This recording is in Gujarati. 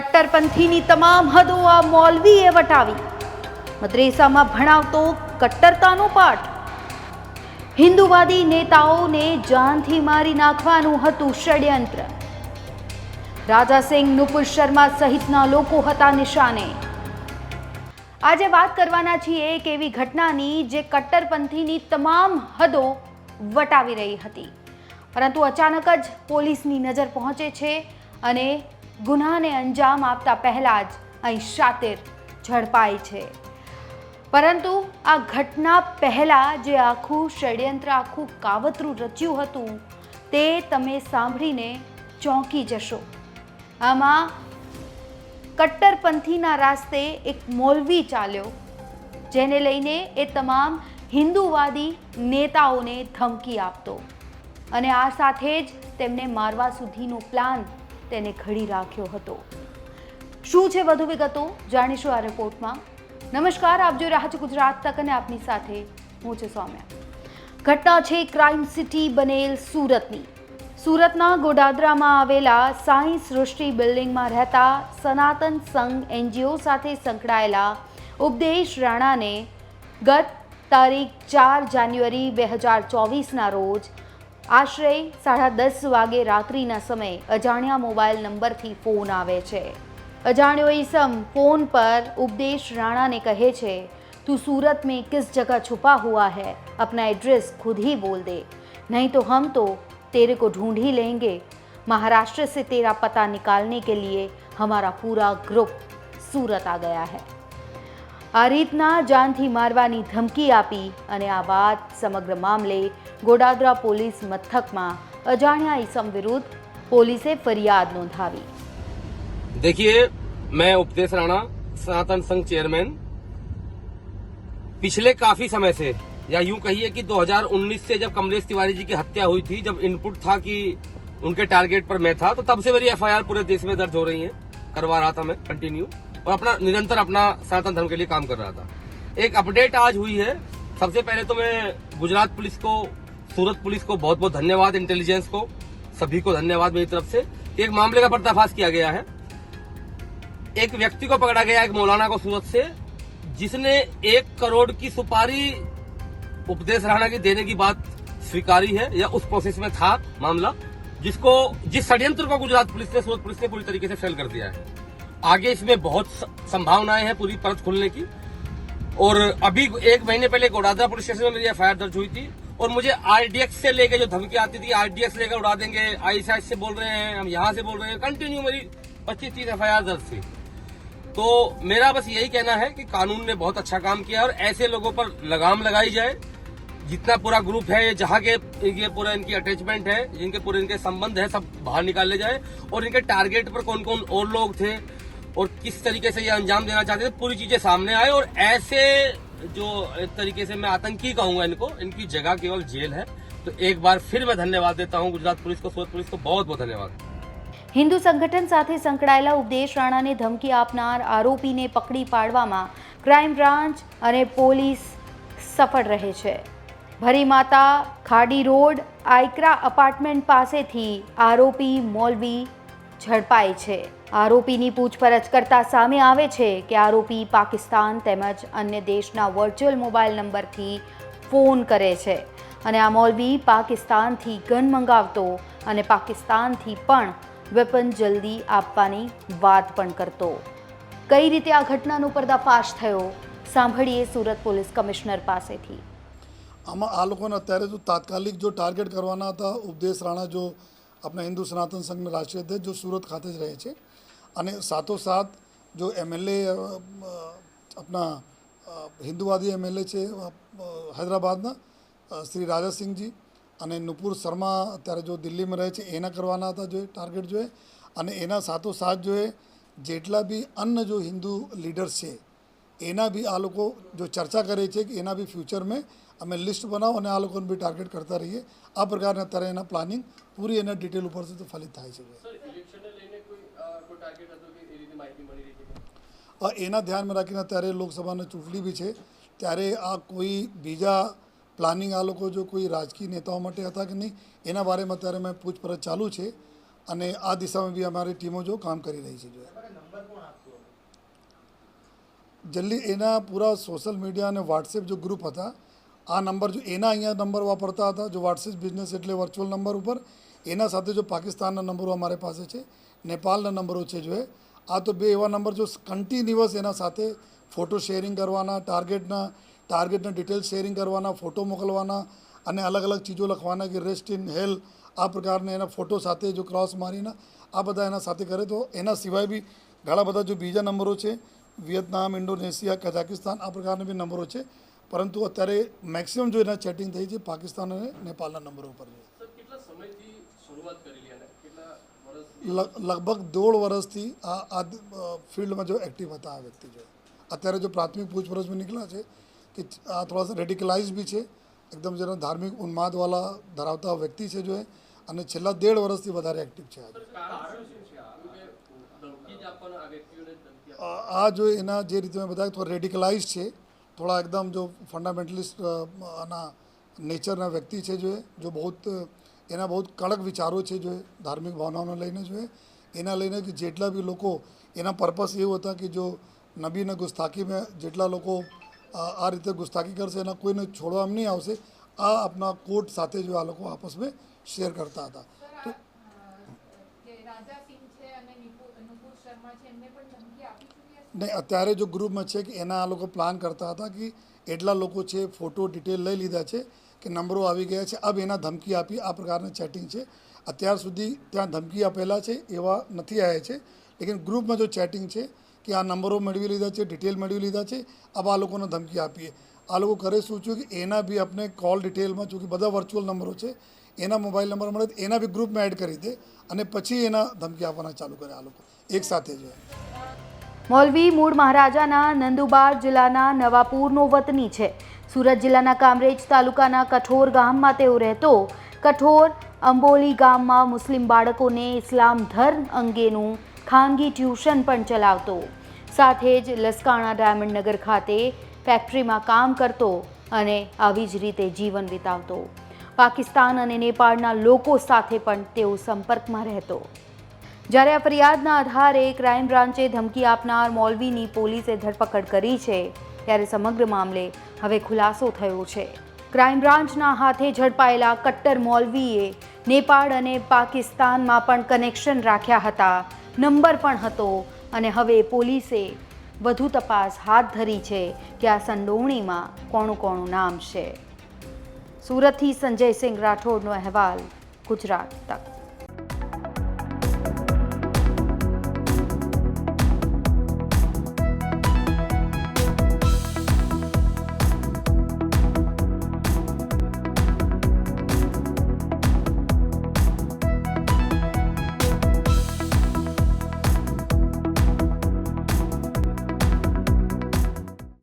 કટ્ટરપંથીની તમામ હદો આ મૌલવીએ વટાવી. મદ્રેસામાં ભણાવતો કટ્ટરતાનો પાઠ. હિન્દુવાદી નેતાઓને જાનથી મારી નાખવાનું હતું ષડયંત્ર. રાજાસિંહ નુપુર શર્મા સહિતના લોકો હતા નિશાને. આજે વાત કરવાના છીએ એક એવી ઘટનાની જે કટ્ટરપંથીની તમામ હદો વટાવી રહી હતી. પરંતુ અચાનક જ પોલીસની નજર પહોંચે છે અને ગુનાને અંજામ આપતા પહેલાં જ અહીં શાતિર ઝડપાય છે. પરંતુ આ ઘટના પહેલાં જે આખું ષડયંત્ર, આખું કાવતરું રચ્યું હતું, તે તમે સાંભળીને ચોંકી જશો. આમાં કટ્ટરપંથીના રાસ્તે એક મોલવી ચાલ્યો, જેને લઈને એ તમામ હિન્દુવાદી નેતાઓને ધમકી આપતો. અને આ સાથે જ તેમને મારવા સુધીનો પ્લાન તેને ઘડી રાખ્યો હતો. શું છે વધુ વિગતો? જાણીશું આ રિપોર્ટમાં નમસ્કાર, આપ જોઈ રહ્યા છો ગુજરાત તક અને આપની સાથે હું છું સૌમ્યા. ઘટના છે ક્રાઇમ સિટી બનેલ સુરતની. સુરતના ગોડાદરામાં આવેલા સાયન્સ સૃષ્ટિ બિલ્ડિંગમાં રહેતા સનાતન સંઘ એનજીઓ સાથે સંકળાયેલા ઉપદેશ રાણાને ગત તારીખ ચાર જાન્યુઆરી બે હજાર ચોવીસના રોજ આશરે સાડા દસ વાગે રાત્રિના સમયે અજાણ્યા મોબાઈલ નંબરથી ફોન આવે છે અજાણ્યો ઈસમ फोन पर उपदेश राणा ने कहे छे तू सूरत में किस जगह छुपा हुआ है अपना एड्रेस खुद ही बोल दे नहीं तो हम तो तेरे को ढूंढ ही लेंगे महाराष्ट्र से तेरा पता निकालने के लिए हमारा पूरा ग्रुप सूरत आ गया है આ રીતના જાનથી મારવાની ધમકી આપી અને આ વાત સમગ્ર મામલે ગોડાદરા પોલીસ મથકમાં અજાણ્યા ઈસમ વિરુદ્ધ પોલીસે ફરિયાદ નોંધાવી देखिए मैं उपदेश राणा सनातन संघ चेयरमैन पिछले काफी समय से या यूं कहिए कि 2019 से जब कमलेश तिवारी जी की हत्या हुई थी जब इनपुट था कि उनके टारगेट पर मैं था तो तब से मेरी एफआईआर पूरे देश में दर्ज हो रही है करवा रहा था मैं कंटिन्यू और अपना निरंतर अपना सनातन धर्म के लिए काम कर रहा था एक अपडेट आज हुई है सबसे पहले तो मैं गुजरात पुलिस को सूरत पुलिस को बहुत बहुत धन्यवाद इंटेलिजेंस को, सभी को धन्यवाद मेरी तरफ़ से। एक मामले का पर्दाफाश किया गया है। एक व्यक्ति को पकड़ा गया एक मौलाना को सूरत से, जिसने एक करोड़ की सुपारी उपदेश राणा की देने की बात स्वीकारी है, या उस प्रोसेस में था मामला, जिसको, जिस षड्यंत्र को गुजरात पुलिस ने, सूरत पुलिस ने पूरी तरीके से फेल कर दिया है। आगे इसमें बहुत संभावनाएँ हैं पूरी परत खुलने की। और अभी एक महीने पहले गोडादरा पुलिस स्टेशन में मेरी एफआईआर दर्ज हुई थी। और मुझे आरडीएक्स से लेके जो धमकी आती थी आरडीएक्स लेकर उड़ा देंगे। आई आईएसआई से बोल रहे हैं, हम यहाँ से बोल रहे हैं। कंटिन्यू मेरी पच्चीस तीस एफआईआर दर्ज थी। तो मेरा बस यही कहना है कि कानून ने बहुत अच्छा काम किया और ऐसे लोगों पर लगाम लगाई जाए। जितना पूरा ग्रुप है, ये जहाँ के, ये पूरा इनकी अटैचमेंट है, जिनके पूरे इनके संबंध है, सब बाहर निकाले जाए। और इनके टारगेट पर कौन कौन और लोग थे और किस तरीके से ये अंजाम देना चाहते थे, पूरी चीज़ें सामने आए और ऐसे जो एक तरीके से मैं आतंकी कहूंगा इनको इनकी जगह केवल जेल है तो एक बार फिर मैं धन्यवाद देता हूँ गुजरात पुलिस को सूरत पुलिस को बहुत बहुत धन्यवाद હિન્દુ સંગઠન સાથે સંકળાયેલા ઉપદેશ રાણાને ધમકી આપનાર આરોપીને પકડી પાડવામાં ક્રાઇમ બ્રાન્ચ અને પોલીસ સફળ રહે છે ભરીમાતા ખાડી રોડ આયકરા અપાર્ટમેન્ટ પાસેથી આરોપી મોલવી ઝડપાય છે. આરોપીની પૂછપરછ કરતા સામે આવે છે કે આરોપી પાકિસ્તાન તેમજ અન્ય દેશના વર્ચ્યુઅલ મોબાઈલ નંબરથી ફોન કરે છે. અને આ મૌલવી પાકિસ્તાનથી ગન મંગાવતો અને પાકિસ્તાનથી પણ વેપન જલ્દી આપવાની વાત પણ કરતો. કઈ રીતે આ ઘટનાનો પર્દાફાશ થયો? સાંભળીએ સુરત પોલીસ કમિશનર પાસેથી. આમાં આ લોકોને અત્યારે જો તાત્કાલિક જો ટાર્ગેટ કરવાના હતા, ઉપદેશ રાણા જો આપણા હિન્દુ સનાતન સંઘના રાષ્ટ્રીય અધ્યક્ષ જો સુરત ખાતે જ રહે છે. અને સાથોસાથ જો એમએલએ આપણા હિન્દુવાદી એમએલએ છે હૈદરાબાદના શ્રી રાજાસિંહજી અને નુપુર શર્મા અત્યારે જો દિલ્હીમાં રહે છે, એના કરવાના હતા જો ટાર્ગેટ જોઈએ અને એના સાથોસાથ જોઈએ જેટલા બી અન્ય જો હિન્દુ લીડર્સ છે, એના બી આ લોકો જો ચર્ચા કરે છે કે એના બી ફ્યુચરમાં અમે લિસ્ટ બનાવો અને આ લોકોને બી ટાર્ગેટ કરતા રહીએ. આ પ્રકારના અત્યારે એના પ્લાનિંગ પૂરી એના ડિટેલ ઉપરથી તો ફલિત થાય છે. એના ધ્યાનમાં રાખીને અત્યારે લોકસભાની ચૂંટણી બી છે. ત્યારે આ કોઈ બીજા પ્લાનિંગ આ લોકો જો કોઈ રાજકીય નેતાઓ માટે હતા કે નહીં એના બારેમાં અત્યારે મેં પૂછપરછ ચાલુ છે. અને આ દિશામાં બી અમારી ટીમો જો કામ કરી રહી છે જો. જલ્દી એના પૂરા સોશિયલ મીડિયા અને વોટ્સએપ જો ગ્રુપ હતા આ નંબર જો એના અહીંયા નંબર વાપરતા હતા, જો વોટ્સએપ બિઝનેસ એટલે વર્ચ્યુઅલ નંબર ઉપર, એના સાથે જો પાકિસ્તાનના નંબરો અમારી પાસે છે, નેપાળના નંબરો છે જો એ. આ તો બે એવા નંબર જો કન્ટિન્યુઅસ એના સાથે ફોટો શેરિંગ કરવાના ટાર્ગેટના ટાર્ગેટના ડિટેલ્સ શેરિંગ કરવાના ફોટો મોકલવાના અને અલગ અલગ ચીજો લખવાના કે રેસ્ટ ઇન હેલ આ પ્રકારના એના ફોટો સાથે જો ક્રોસ મારીને આ બધા એના સાથે કરે તો એના સિવાય બી ઘણા બધા જો બીજા નંબરો છે, વિયેતનામ, ઇન્ડોનેશિયા, કઝાકિસ્તાન, આ પ્રકારના બી નંબરો છે. પરંતુ અત્યારે મેક્સિમમ જો એના ચેટિંગ થઈ છે પાકિસ્તાન અને નેપાળના નંબરો ઉપર છે. લગભગ દોઢ વર્ષથી આ આ ફિલ્ડમાં જો એક્ટિવ હતા આ વ્યક્તિ જો. અત્યારે જો પ્રાથમિક પૂછપરછમાં નીકળ્યા છે કે આ થોડા સા રેડિકલાઇઝ બી છે એકદમ જેનો ધાર્મિક ઉન્માદવાલા ધરાવતા વ્યક્તિ છે જો એ અને છેલ્લા દેઢ વર્ષથી વધારે એક્ટિવ છે આ જો એના જે રીતે મેં બતાવ્યું થોડા રેડિકલાઇઝ છે થોડા એકદમ જો ફંડામેન્ટલિસ્ટ આના નેચરના વ્યક્તિ છે જો એ જો બહુ એના બહુ કડક વિચારો છે જો, ધાર્મિક ભાવનાઓને લઈને જોઈએ એના લઈને કે જેટલા બી લોકો, એના પર્પસ એવું હતા કે જો નબીને ગુસ્તાખીમાં જેટલા લોકો આ રીતે ગુસ્તાખી કરશે, એના કોઈને છોડવામાં નહીં આવશે, આ આપના કોર્ટ સાથે જો આ લોકો આપસમાં શેર કરતા હતા તો જે રાજા સિંહ છે અને નિપુ- નુપુર શર્મા છે એમને પણ ધમકી આપી ચૂક્યા છે નહીં, અત્યારે જો ગ્રુપમાં છે કે એના આ લોકો પ્લાન કરતા હતા કે એટલા લોકો છે, ફોટો ડિટેલ લઈ લીધા છે કે નંબરો આવી ગયા છે, અબ એના ધમકી આપી, આ પ્રકારની ચેટિંગ છે. અત્યાર સુધી ત્યાં ધમકી આપેલા છે એવા નથી આવ્યા છે. લેકિન ગ્રુપમાં જો ચેટિંગ છે કે આ નંબરો મેળવી લીધા છે, ડિટેલ મેળવી લીધા છે, અબ આ લોકોને ધમકી આપીએ. આ લોકો કરે શું છું કે એના બી આપણે કોલ ડિટેલમાં, જો બધા વર્ચ્યુઅલ નંબરો છે એના મોબાઈલ નંબર મળે એના બી ગ્રુપમાં એડ કરી દે અને પછી એના ધમકી આપવાના ચાલુ કરે આ લોકો. એક સાથે જ મૌલવી મૂળ મહારાજાના નંદુબાર જિલ્લાના નવાપુરનો વતની છે. સુરત જિલ્લાના કામરેજ તાલુકાના કઠોર ગામમાં તેઓ રહેતો કઠોર અંબોલી ગામમાં મુસ્લિમ બાળકોને ઇસ્લામ ધર્મ અંગેનું ખાનગી ટ્યુશન પણ ચલાવતો. સાથે જ લસકાણા ડાયમંડ નગર ખાતે ફેક્ટરીમાં કામ કરતો અને આવી જ રીતે જીવન વિતાવતો. પાકિસ્તાન અને નેપાળના લોકો સાથે પણ તેઓ સંપર્કમાં રહેતો. જ્યારે આ ફરિયાદના આધારે ક્રાઇમ બ્રાન્ચે ધમકી આપનાર મૌલવીની પોલીસે ધરપકડ કરી છે, ત્યારે સમગ્ર મામલે હવે ખુલાસો થયો છે. ક્રાઇમ બ્રાન્ચના હાથે ઝડપાયેલા કટ્ટર મૌલવીએ નેપાળ અને પાકિસ્તાનમાં પણ કનેક્શન રાખ્યા હતા, નંબર પણ હતો અને હવે પોલીસે વધુ તપાસ હાથ ધરી છે કે આ સંડોવણીમાં કોણું કોણું નામ છે. સુરતથી સંજય સિંહ રાઠોડનો અહેવાલ ગુજરાત તક.